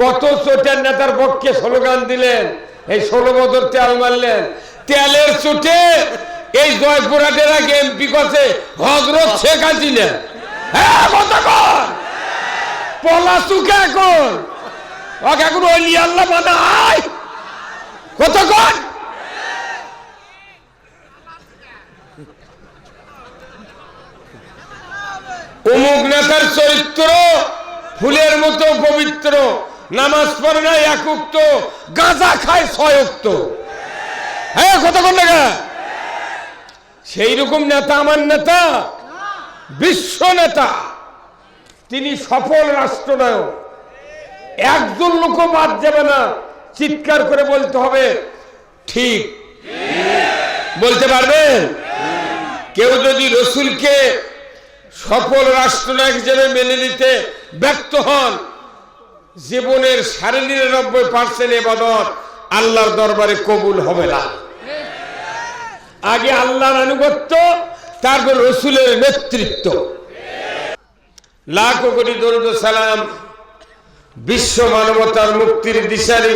কত চোটের নেতার পক্ষে স্লোগান দিলেন, এই ষোলো বছর তেল মারলেন। তেলের চোটে এই জয়পুরহাটের আগে এমপি করছে হজরত শেখ হাসিনা। হ্যাঁ পলাশুকে এখন ওকে এখন অমুক নেতার চরিত্র ফুলের মতো পবিত্র। নামাজ পড়ে না একুক্ত গাঁজা খায় ছয়ক্ত হ্যাঁ কতক্ষণ সেই রকম নেতা, আমার নেতা, বিশ্ব নেতা, তিনি সফল রাষ্ট্রনায়ক। একজন লোক বাদ যাবে না, চিৎকার করে বলতে হবে, ঠিক। বলতে পারবেন কেউ যদি রসুলকে সফল রাষ্ট্রনায়ক হিসেবে মেনে নিতে ব্যক্ত হন জীবনের সাড়ে নিরানব্বই পার্সেন্ট এবাদত আল্লাহর দরবারে কবুল হবে না। আগে আল্লাহর আনুগত্য, তারপর রসুলের নেতৃত্ব। লাখ কোটি দরুদ সালাম বিশ্ব মানবতার মুক্তির দিশারি,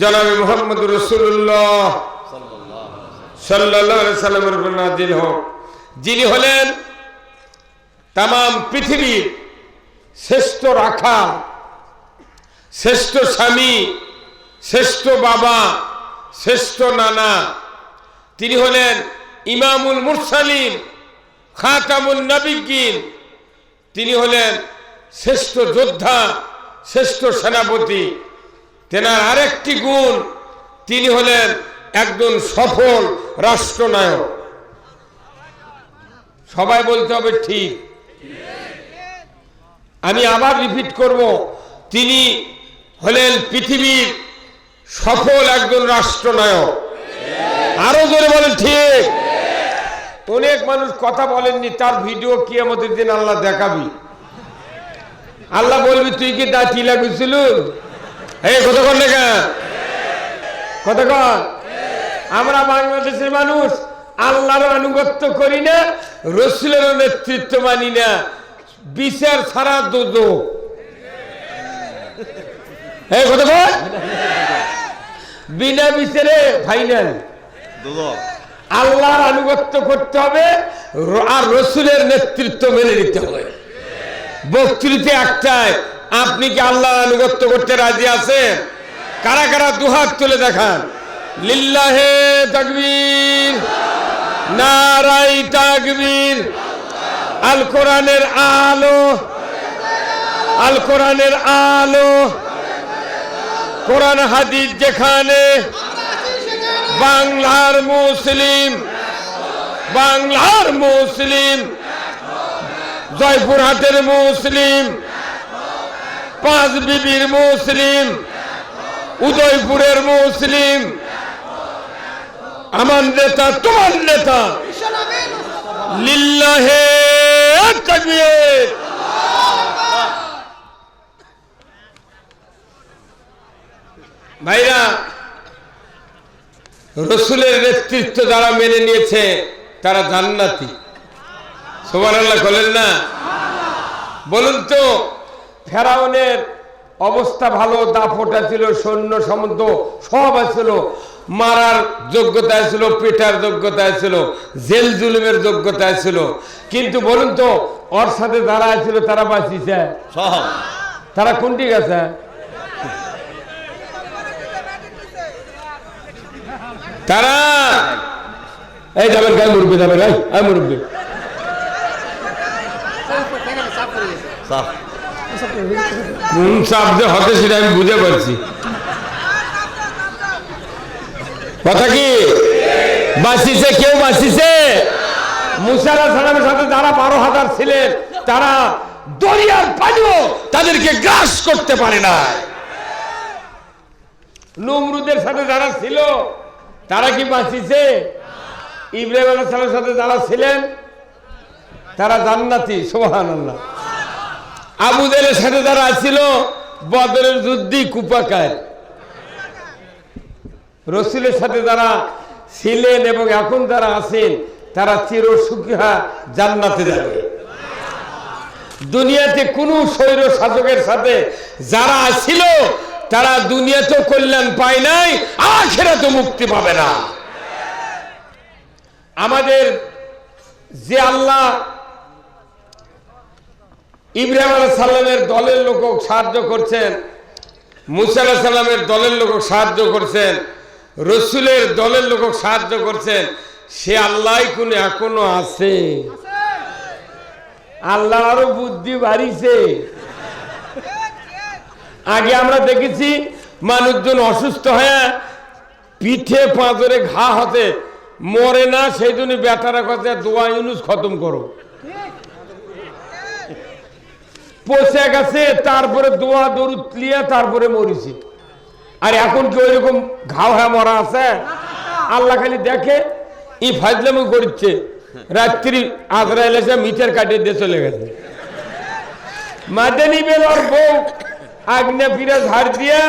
জনাবে মোহাম্মদ রসুল্লাহ সাল্লাহ সাল্লামের উপর নাজিল হোক। যিনি হলেন তাম পৃথিবীর শ্রেষ্ঠ রাখা শ্রেষ্ঠ স্বামী, শ্রেষ্ঠ বাবা, শ্রেষ্ঠ নানা। তিনি হলেন ইমামুল মুরসালিম খাতামুল নবিগিন তিনি হলেন শ্রেষ্ঠ যোদ্ধা, শ্রেষ্ঠ সেনাপতি। তেনার আরেকটি গুণ, তিনি হলেন একজন সফল রাষ্ট্রনায়ক। সবাই বলতে হবে ঠিক। আমি আবার রিপিট করব। তিনি হলেন পৃথিবীর সফল একজন রাষ্ট্রনায়ক। আরও জোরে বলেন, ঠিক। অনেক মানুষ কথা বলেননি, তার ভিডিও কি আমাদের দিন আল্লাহ দেখাবি। আল্লাহ বলবি, তুই কি তা টিলা গেছিল? কতক্ষণ কতক্ষণ আমরা বাংলাদেশের মানুষ, আল্লাহর আনুগত্য করি না, রসুলের নেতৃত্ব মানি না। বিচার ছাড়া দুদো এই কতক্ষণ বিনা বিচারে ফাইনাল আল্লাহর আনুগত্য করতে হবে আর রসুলের নেতৃত্ব মেনে নিতে হবে। বক্তৃতা একটাই আপনি কি আল্লাহর আনুগত্য করতে রাজি আছেন? কারা কারা দুহাত তুলে দেখান? লিল্লাহে তাকবীর নারাই তাকবীর আল কোরআনের আলো আল কোরআনের আলো। কোরআন হাদিস যেখানে বাংলার মুসলিম বাংলার মুসলিম জয়পুরহাটের মুসলিম পাঁচ বিবির মুসলিম উদয়পুরের মুসলিম আমার নেতা তোমার নেতা লিল্লাহে ভাইরা রসুলের নেতৃত্ব যারা মেনে নিয়েছে তারা জান্নাতি। সোমান আল্লাহ বলেন না? বলুন তো ফেরাউনের অবস্থা ভালো দাফটা ছিল সৈন্য সমন্ত সব আছিল মারার যোগ্যতা ছিল পেটার যোগ্যতা ছিল জেল জুলুমের যোগ্যতা ছিল কিন্তু বলুন তো ওর সাথে যারা ছিল তারা বাঁচিছে? তারা কোনটি গেছে তারা! এই যাবেন গায়ে মুরব্বী যাবেন এই এই মুরব্বী। কোন চাপ যে হতে সেটা আমি বুঝে পারছি। কথা কি? বাঁচিছে কেউ বাঁচিছে মুসারা সালামের সাথে যারা বারো হাজার ছিলেন তারা দরিয়ার পানিও তাদেরকে গ্রাস করতে পারে না নমরুদের সাথে যারা ছিল তারা কি বাঁচিছে? ইব্রাহিম আলাহ সাথে যারা ছিলেন, তারা জান্নাতি সোহান আল্লাহ আবুদের সাথে যারা ছিল, বদরের যুদ্ধি কুপাকায় রসুলের সাথে যারা ছিলেন এবং এখন যারা আছেন, তারা চির সুখিহা জান্নাতে যাবে। দুনিয়াতে কোনো স্বৈর শাসকের সাথে যারা ছিল তারা দুনিয়াতেও কল্যাণ পায় নাই আখেরা তো মুক্তি পাবে না। আমাদের যে আল্লাহ ইব্রাহিম আলাহ সাল্লামের দলের লোক সাহায্য করছেন, মুসা আলাহ সাল্লামের দলের লোক সাহায্য করছেন, রসুলের দলের লোক সাহায্য করছেন, সে আল্লাহ কোন এখনও আছে। আল্লাহ আরও বুদ্ধি বাড়িছে। আগে আমরা দেখেছি মানুষজন অসুস্থ হয়ে পিঠে পাঁজরে ঘা হতে মরে না, সেই জন্য বেটারা কথা দোয়া ইউনুস খতম করো। পচে গেছে, তারপরে দোয়া, দরুদ লিয়ে তারপরে মরিছে। আর এখন কি ওইরকম ঘাও হয়ে মরা আছে? আল্লাহ খালি দেখে, ই ফাজলামি করছে রাত্রি আজরাইল এসে মিটার কাটিয়ে দিয়ে চলে গেছে। মাদানি বেলর বউ আগ্নে ফিরে ঝাড় দিয়া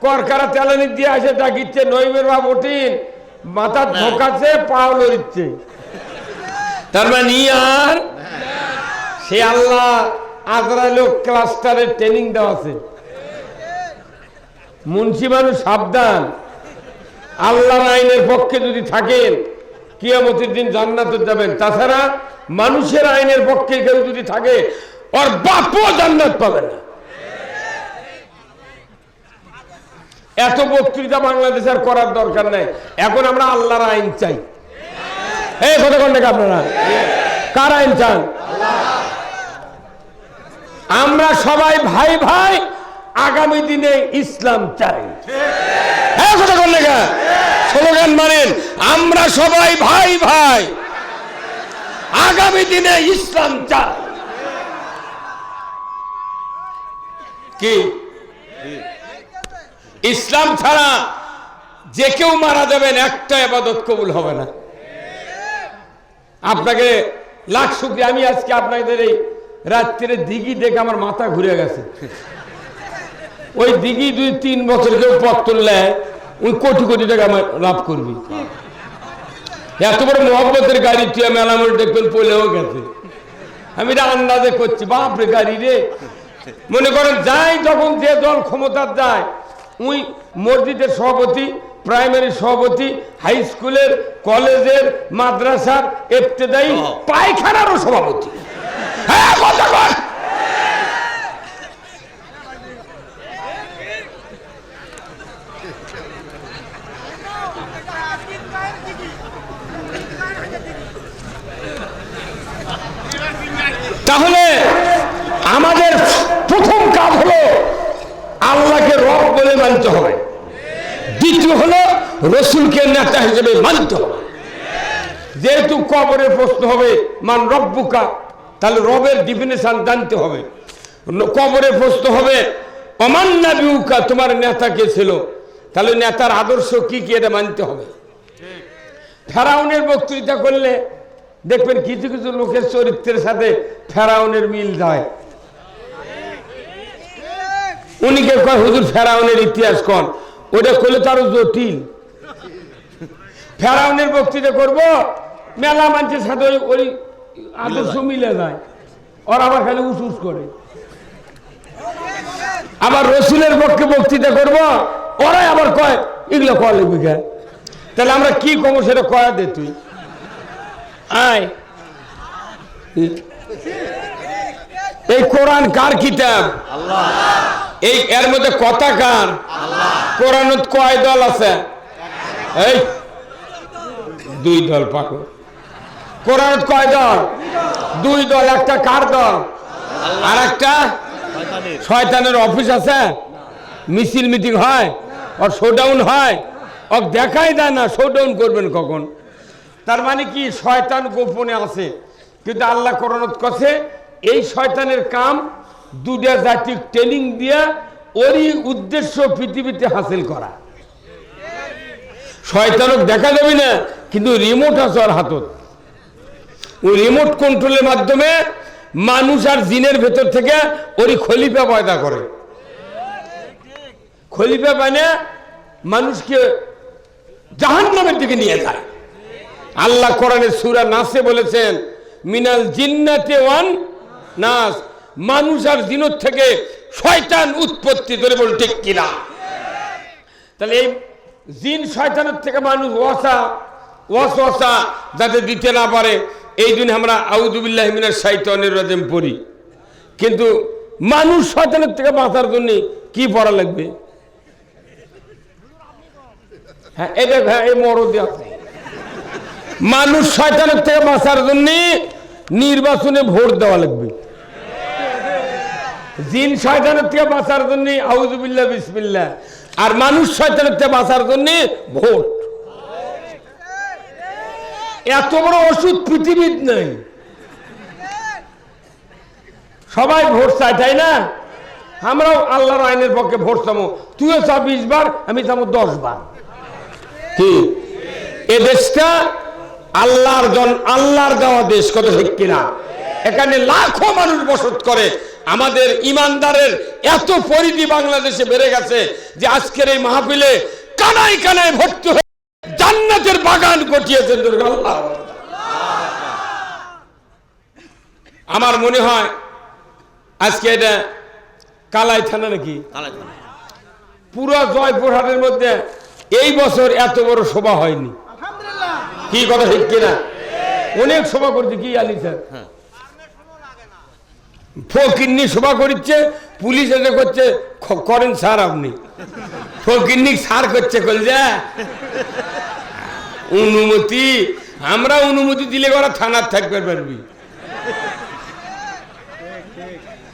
করকারা তেলানি দিয়ে আসে ডাকিচ্ছে নইমের বাপ ওঠিন। মাথা ঢোকাচ্ছে পাও লড়িচ্ছে। তার মানে আর, সে আল্লাহ আজরাইল ক্লাস্টারে ট্রেনিং দেওয়া আছে। মুন্সি মানুষ সাবধান। আল্লাহর আইনের পক্ষে যদি থাকেন, কিয়ামতের দিন জান্নাতে যাবেন। তাছাড়া মানুষের আইনের পক্ষে কেউ যদি থাকে, ওর বাপও জান্নাত পাবে না। এত বক্তৃতা বাংলাদেশ আর করার দরকার নাই। এখন আমরা আল্লাহর আইন চাই। এই কথা আপনারা? কার আইন চান? আমরা সবাই ভাই ভাই আগামী দিনে ইসলাম চাই। হ্যাঁ কথা স্লোগান মানেন আমরা সবাই ভাই ভাই আগামী দিনে ইসলাম চাই। কি? ইসলাম ছাড়া যে কেউ মারা যাবেন, একটা এবাদত কবুল হবে না। আপনাকে লাখ শুক্রিয়া। আমি আজকে আপনাদের এই রাত্রে দিঘি দেখে আমার মাথা ঘুরে গেছে। ওই দিঘি দুই, তিন বছর কেউ পথ তুললে ওই কোটি কোটি টাকা আমার লাভ করবি। এত বড় মহব্বতের গাড়ি তুই মেলামুল দেখবেন পলেও গেছে। আমি এটা আন্দাজে করছি, বাপরে গাড়ি রে। মনে করেন, যাই যখন যে দল ক্ষমতার যায় উই মসজিদের সভাপতি প্রাইমারি সভাপতি হাই স্কুলের কলেজের মাদ্রাসার এফতেদায়ী পায়খানারও সভাপতি হ্যাঁ কথা বল। তাহলে আমাদের প্রথম কাজ হলো আল্লাহকে রব বলে মানতে হবে দ্বিতীয় হলো, রসুলকে নেতা হিসেবে মানতে হবে। যেহেতু কবরের প্রশ্ন হবে, মান রব্বুকা, তাহলে রবের ডিফিনেশন জানতে হবে। কবরের প্রশ্ন হবে তোমার ছিল? তাহলে নেতার আদর্শ কি এটা মানতে হবে। ফেরাউনের বক্তৃতা করলে দেখবেন কিছু কিছু লোকের চরিত্রের সাথে ফেরাউনের মিল যায়। উনিকে কয়, হুজুর, ফেরাউনের ইতিহাস কন? ওটা করলে তো আরও জটিল। ফেরাউনের বক্তৃতা করব, মেলা মানুষের সাথে ওই- আদর্শ মিলে যায়। ওরা আবার খালি উস উস করে। আবার রসুলের পক্ষে বক্তৃতা করব, ওরাই আবার কয়, এগুলো কয় লিখবি? তাহলে আমরা কি কমো সেটা কয়া দে তুই। আয়। এই কোরআন কার কিতাব? এই, এর মধ্যে কথা কার? কোরআনত কয় দল আছে? এই, দুই দল পাকো। কোরআনত কয় দল? দুই দল, একটা কার দল? আর একটা? শয়তানের অফিস আছে? মিছিল মিটিং হয়? ওর শোডাউন হয়? ওক দেখাই দেয় না শোডাউন করবেন কখন? তার মানে কি, শয়তান গোপনে আছে। কিন্তু আল্লাহ করণত কছে এই শয়তানের কাম দুটা জাতি ট্রেনিং দিয়া ওরই উদ্দেশ্য পৃথিবীতে হাসিল করা। শয়তানক দেখা যাবে না, কিন্তু রিমোট আছে ওর হাতত। ওই রিমোট কন্ট্রোলের মাধ্যমে মানুষ আর জিনের ভেতর থেকে ওরই খলিফা পয়দা করে। খলিফা মানে মানুষকে জাহান্নামের দিকে নিয়ে যায়। আল্লাহ কোরআনের সুরা নাসে বলেছেন, মিনাল জিন্নাতে ওয়ান নাস। মানুষ আর জিনোর থেকে শয়তান উৎপত্তি ধরে বল ঠিক কিনা? তাহলে এই জিন শয়তানের থেকে মানুষ ওয়াসা ওয়াস ওয়াসা যাতে দিতে না পারে, এই জন্য আমরা আউদুবিল্লাহ মিনার রাজেম পড়ি। কিন্তু মানুষ শয়তানের থেকে বাঁচার জন্য কি পড়া লাগবে? হ্যাঁ এটা হ্যাঁ এই মরদে আছে মানুষ শয়তানের থেকে বাঁচার জন্য নির্বাচনে ভোট দেওয়া লাগবে। জিন শয়তানের থেকে বাঁচার জন্য আউজুবিল্লাহ বিসমিল্লাহ। আর মানুষ শয়তানের থেকে বাঁচার জন্য ভোট। এত বড় ওষুধ পৃথিবীর নেই। সবাই ভোট চায়, তাই না? আমরাও আল্লাহর আইনের পক্ষে ভোট চামো তুইও চা বিশ বার, আমি চামো দশ বার। কি? এ দেশটা আল্লাহর জন আল্লাহর দেওয়া দেশ কত ঠিক কিনা? এখানে লাখো মানুষ বসত করে। আমাদের ইমানদারের এত পরিধি বাংলাদেশে বেড়ে গেছে যে আজকের এই মাহফিলে কানায় কানায় ভর্তি হয়ে জান্নাতের বাগান গটিয়েছেন দুর্গা আমার মনে হয় আজকে এটা কালাই থানা নাকি? কালাই থানা। পুরো জয়পুরহাটের মধ্যে এই বছর এত বড় শোভা হয়নি। কি কথা ঠিক কিনা? অনেক শোভা করছে কি আলি স্যার? ফকিন্নি সভা করছে, পুলিশ এসে করছে করেন স্যার আপনি। ফকিন্নি সার করছে কলজা অনুমতি, আমরা অনুমতি দিলে ওরা থানার থাকবে, পারবি।